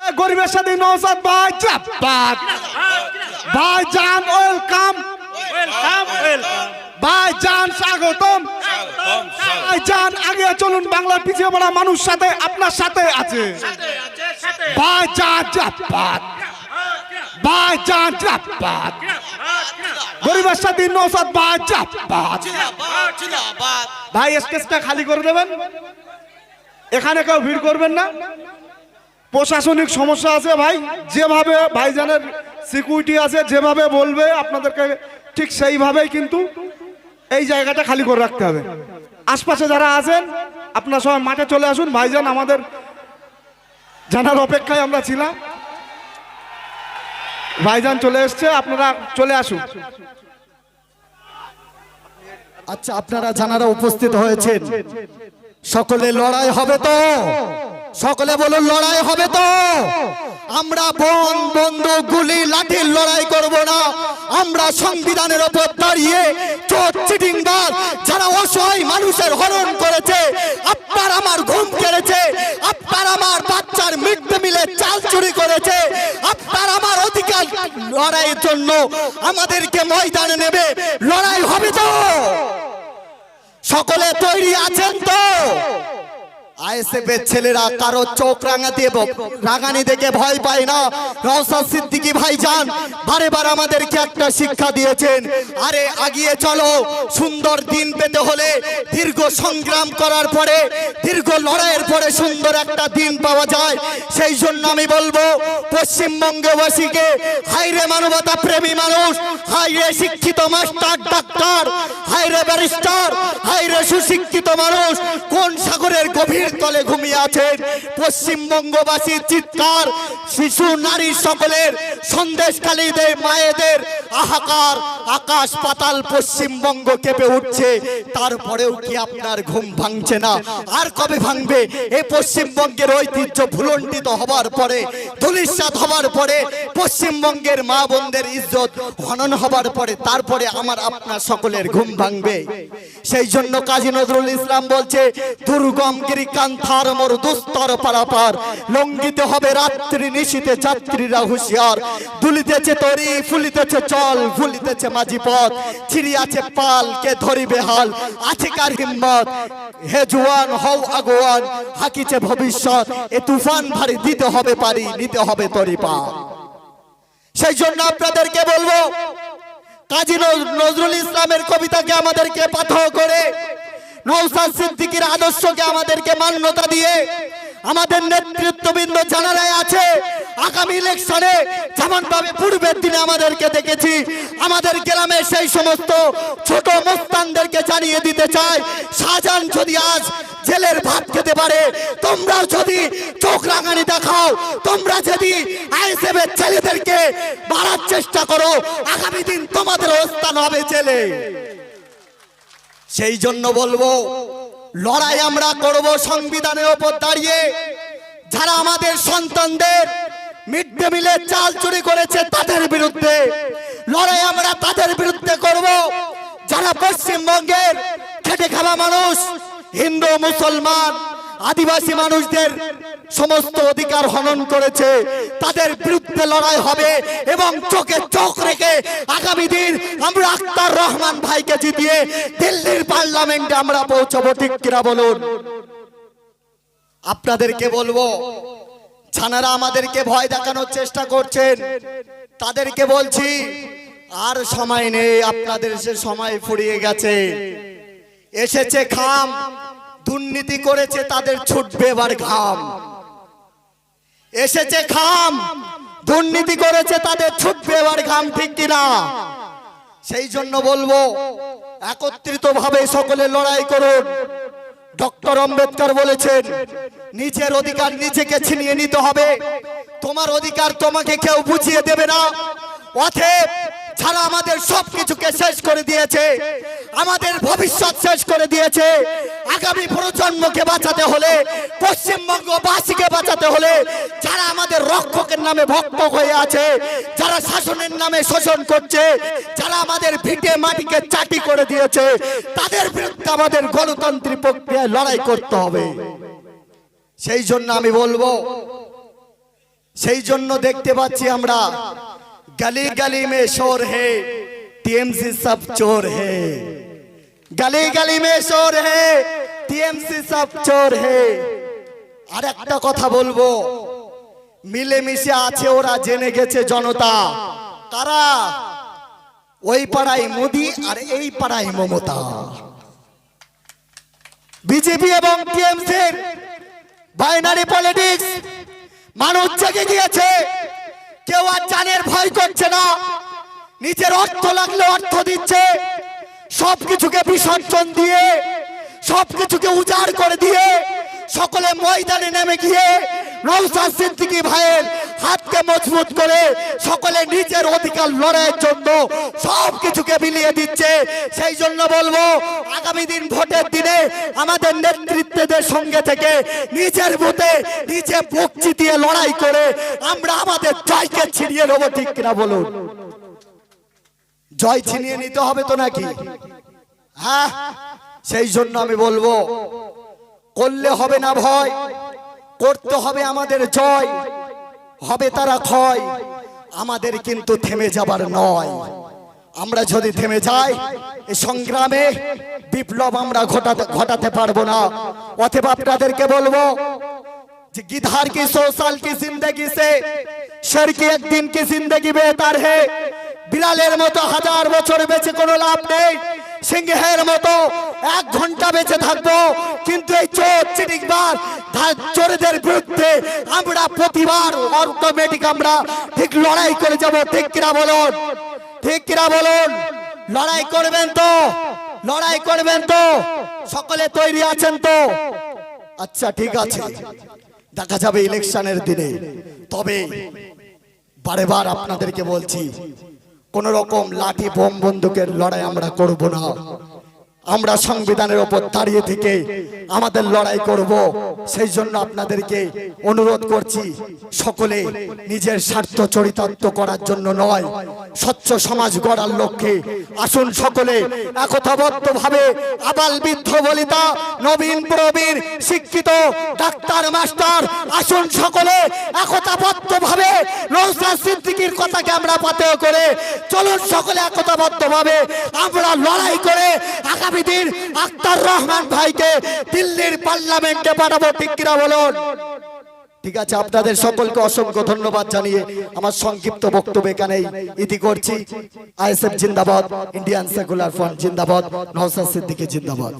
গরিবের সাথে নওসাদ ভাই জাপাত ভাই জান, ওয়েলকাম। ওয়েলকাম ওয়েলকাম ভাই জান স্বাগতম আগে চলুন বাংলার পিছিয়ে পড়া মানুষ সাথে, আপনার সাথে আছে। ভাই জান জাপাত নৌসাদ ভাই খালি করে দেবেন। এখানে কেউ ভিড় করবেন না। প্রশাসনিক সমস্যা আছে ভাই। যেভাবে ভাইজানের সিকিউরিটি আছে, যেভাবে বলবে, আপনাদেরকে ঠিক সেইভাবেই কিন্তু এই জায়গাটা খালি করে রাখতে হবে। আশপাশে যারা আছেন, আপনার সবাই মাঠে চলে আসুন। ভাইজান আমাদের জানার অপেক্ষায় আমরা ছিলাম। ভাইজান চলে এসছে, আপনারা চলে আসুন। আচ্ছা আপনারা জানারা উপস্থিত হয়েছেন। সকলে লড়াই হবে তো? সকলে বলুন, লড়াই হবে তো? আমরা বন বন্দুক গুলি লাঠির লড়াই করব না। আমরা সংবিধানের ওপর দাঁড়িয়ে চোর, চিটিংবাজ, যারা অসহায় মানুষের হরণ করেছে, আপনার আমার ঘুম কেড়েছে, আপনার আমার বাচ্চার মৃত্যু মিলে চাল চুরি করেছে, আপনার আমার অধিকার লড়াইয়ের জন্য আমাদেরকে ময়দানে নেবে। লড়াই হবে তো। সকলে তৈরি আছেন তো? ছেলেরা কারও চোখ রাগানি দেখে ভয় পায় না। সিদ্দিকী ভাই আমাদেরকে একটা শিক্ষা দিয়েছেন। আরে আগিয়ে চলো, সুন্দর দিন পেতে হলে দীর্ঘ সংগ্রাম করার পরে, দীর্ঘ লড়াইয়ের পরে সুন্দর একটা দিন পাওয়া যায়। সেই জন্য আমি বলব, পশ্চিমবঙ্গবাসীকে হাইরে মানবতা প্রেমী মানুষ হাইরে শিক্ষিত মাস্টার ডাক্তার হাইরে ব্যারিস্টার হাইরে সুশিক্ষিত মানুষ, কোন সাগরের গভীর তলে ঘুমিয়ে আছেন। পশ্চিমবঙ্গবাসীর চিৎকার, শিশু, নারী সকলের সন্দেশকালীদের মায়েদের আহাকার, আকাশ পাতাল পশ্চিমবঙ্গ কেঁপে উঠছে। তারপরেও কি আপনার ঘুম ভাঙছে না? আর কবে ভাঙবে? এই পশ্চিমবঙ্গের ঐতিহ্য ভুলণ্ডিত হবার পরে ধুলিস্বাদ হবার পরে, পশ্চিমবঙ্গের মা বোনদের ইজ্জত হনন হবার পরে, তারপরে আমার আপনার সকলের ঘুম ভাঙবে। সেই জন্য কাজী নজরুল ইসলাম বলছে, দুর্গম গিরিকান্থার মোর দুস্তর পারাপার। লঙ্ঘিতে হবে রাত্রি নিশীতে যাত্রীরা হুঁশিয়ার। দুলিতেছে তরি, ফুলিতেছে চল ফুলিতেছে মাঝি পথ। ছিড়িয়াছে পাল, কে ধরিবে হাল? আছে কার হিম্মত? হে জুয়ান, হও আগোয়ান, হাকিছে ভবিষ্যৎ। এ তুফান ভারী, দিতে হবে পারি, নিতে হবে তরি পা সেই জন্য আপনাদেরকে বলব, কাজী নজ- নজরুল ইসলামের কবিতাকে আমাদেরকে পাথর করে নৌসাদ সিদ্দিকীর আদর্শকে আমাদেরকে মান্যতা দিয়ে আমাদের নেতৃত্ববৃন্দ জানারায় আছে। আগামী ইলেকশনে যেমন ভাবে পূর্বের দিনে আমাদেরকে দেখেছি, আমাদের গ্রামের সেই সমস্ত ছোট মোস্তানদেরকে জানিয়ে দিতে চাই শাহজাহান যদি আজ জেলের ভাত খেতে পারে, তোমরা যদি চোখ রাঙানি দেখাও, তোমরা যদি আইএসএফের ছেলেদেরকে বাড়ার চেষ্টা করো, আগামী দিন তোমাদের অবস্থান হবে জেলে। সেই জন্য বলব, লড়াই আমরা করব সংবিধানের ওপর দাঁড়িয়ে। যারা আমাদের সন্তানদের মিড ডে মিলের চাল চুরি করেছে তাদের বিরুদ্ধে লড়াই আমরা তাদের বিরুদ্ধে করব। যারা পশ্চিমবঙ্গের খেটে খাওয়া মানুষ, হিন্দু, মুসলমান, আদিবাসী মানুষদের সমস্ত অধিকার হনন করেছে। তাদের বিরুদ্ধে লড়াই হবে এবং চোখে চোখ রেখে আগামী দিন আমরা আক্তার রহমান ভাইকে জিতিয়ে দিল্লির পার্লামেন্টে আমরা পৌঁছবো, ঠিক কিনা বলুন? আপনাদেরকে বলব, ছানারা আমাদেরকে ভয় দেখানোর চেষ্টা করছেন। তাদেরকে বলছি, আর সময় নেই, আপনাদের সে সময় ফুরিয়ে গেছে। এসেছে খাম, দুর্নীতি করেছে, তাদের ছুটবে এবার ঘাম। এসেছে খাম। দুর্নীতি করেছে তাদের ছুটবে এবার ঘাম, ঠিক কিনা? সেই জন্য বলব একত্রিত ভাবে সকলে লড়াই করুন। ডক্টর আম্বেদকর বলেছেন, নিজের অধিকার নিজেকে ছিনিয়ে নিতে হবে। তোমার অধিকার তোমাকে কেউ বুঝিয়ে দেবে না। অতএব ছাড়া আমাদের সব কিছুকে শেষ করে দিয়েছে, আমাদের ভবিষ্যৎ শেষ করে দিয়েছে। আগামী প্রজন্মকে বাঁচাতে হলে, পশ্চিমবঙ্গবাসীকে বাঁচাতে হলে, যারা আমাদের রক্ষকের নামে ভক্ত হয়ে আছে, যারা শাসনের নামে শোষণ করছে, যারা আমাদের ভিটে মাটিকে চাটি করে দিয়েছে, তাদের বিরুদ্ধে আমাদের গণতান্ত্রিক প্রক্রিয়ায় লড়াই করতে হবে। সেই জন্য আমি বলব, সেই জন্য দেখতে পাচ্ছি আমরা, গলি গলি মে শোর হে, টিএমসি সব চোর হে। গলি গলি মে চোর হে, টিএমসি সব চোর হে। আর একটা কথা বলব, মিলেমিশে আছে ওরা, জেনে গেছে জনতা। কারা? ওই পাড়ায় মোদি আর এই পাড়ায় মমতা। বিজেপি এবং টিএমসির বাইনারি পলিটিক্স মানুষ জেগে গিয়েছে। কেউ আর জানের ভয় করছে না। নিজের অর্থ লাগলে অর্থ দিচ্ছে। সবকিছুকে বিসর্জন দিয়ে, সবকিছুকে উজাড় করে দিয়ে সকলে ময়দানে নেমে গিয়ে নৌসাদ সিদ্দিকি ভাইয়ের হাতকে মজবুত করে সকলে নিজের অধিকার লড়াইয়ের জন্য সব কিছুকে বিলিয়ে দিচ্ছে। সেই জন্য বলব, আগামী দিন ভোটের দিনে আমাদের নেতৃত্বদের সঙ্গে থেকে নিজের বুথে নিজে বুক চিতিয়ে লড়াই করে আমরা আমাদের জয়কে ছিনিয়ে নেব, ঠিক কিনা বলুন? জয় ছিনিয়ে নিতে হবে তো নাকি? হ্যাঁ সেই জন্য আমি বলব, করলে হবে না ভয়, করতে হবে আমাদের জয়, হবে তারা ক্ষয়, আমাদের কিন্তু থেমে যাবার নয়। আমরা যদি থেমে যাই এই সংগ্রামে বিপ্লব আমরা ঘটাতে ঘটাতে পারব না। অথবা আপনাদেরকে বলব, যে গিধার কি সোশ্যাল কি জিন্দগি সে সর কি একদিন কি জিন্দগি বেতার হে? বিলালের মতো হাজার বছর বেঁচে কোনো লাভ নেই। সিংহের মতো এক ঘণ্টা বেঁচে থাকব। কিন্তু এই চোর চিটিকবার চোরদের বিরুদ্ধে আমরা প্রতিবার অটোমেটিক আমরা ঠিক লড়াই করে যাব। ঠিক কিনা বলুন? ঠিক কিনা বলুন? লড়াই করবেন তো? লড়াই করবেন তো? সকলে তৈরি আছেন তো? আচ্ছা ঠিক আছে। দেখা যাবে ইলেকশনের দিনে। তবে বারেবার আপনাদেরকে বলছি কোন রকম লাঠি বোম বন্দুকের লড়াই আমরা করব না। আমরা সংবিধানের ওপর দাঁড়িয়ে থেকে আমাদের লড়াই করব। সেই জন্য আপনাদেরকে অনুরোধ করছি, সকলে নিজের স্বার্থ চরিতার্থ করার জন্য নয়, স্বচ্ছ সমাজ গড়ার লক্ষ্যে। আসুন সকলে একতাবদ্ধ ভাবে আবাল বৃদ্ধ বলিতা নবীন প্রবীণ শিক্ষিত ডাক্তার মাস্টার, আসুন সকলে একতাবদ্ধ ভাবে নৌসাদ সিদ্দিকির কথাকে আমরা পাতেও করে চলুন সকলে একতাবদ্ধ ভাবে আমরা লড়াই করে আগামী দিন আক্তার রহমান ভাইকে দিল্লির পার্লামেন্টে পাঠাবো, ঠিক বলুন? ঠিক আছে, আপনাদের সকলকে অসংখ্য ধন্যবাদ জানিয়ে আমার সংক্ষিপ্ত বক্তব্য এখানেই ইতি করছি। আইএসএফ জিন্দাবাদ, ইন্ডিয়ান সেকুলার ফ্রন্ট জিন্দাবাদ নওসাদ সিদ্দিকী জিন্দাবাদ।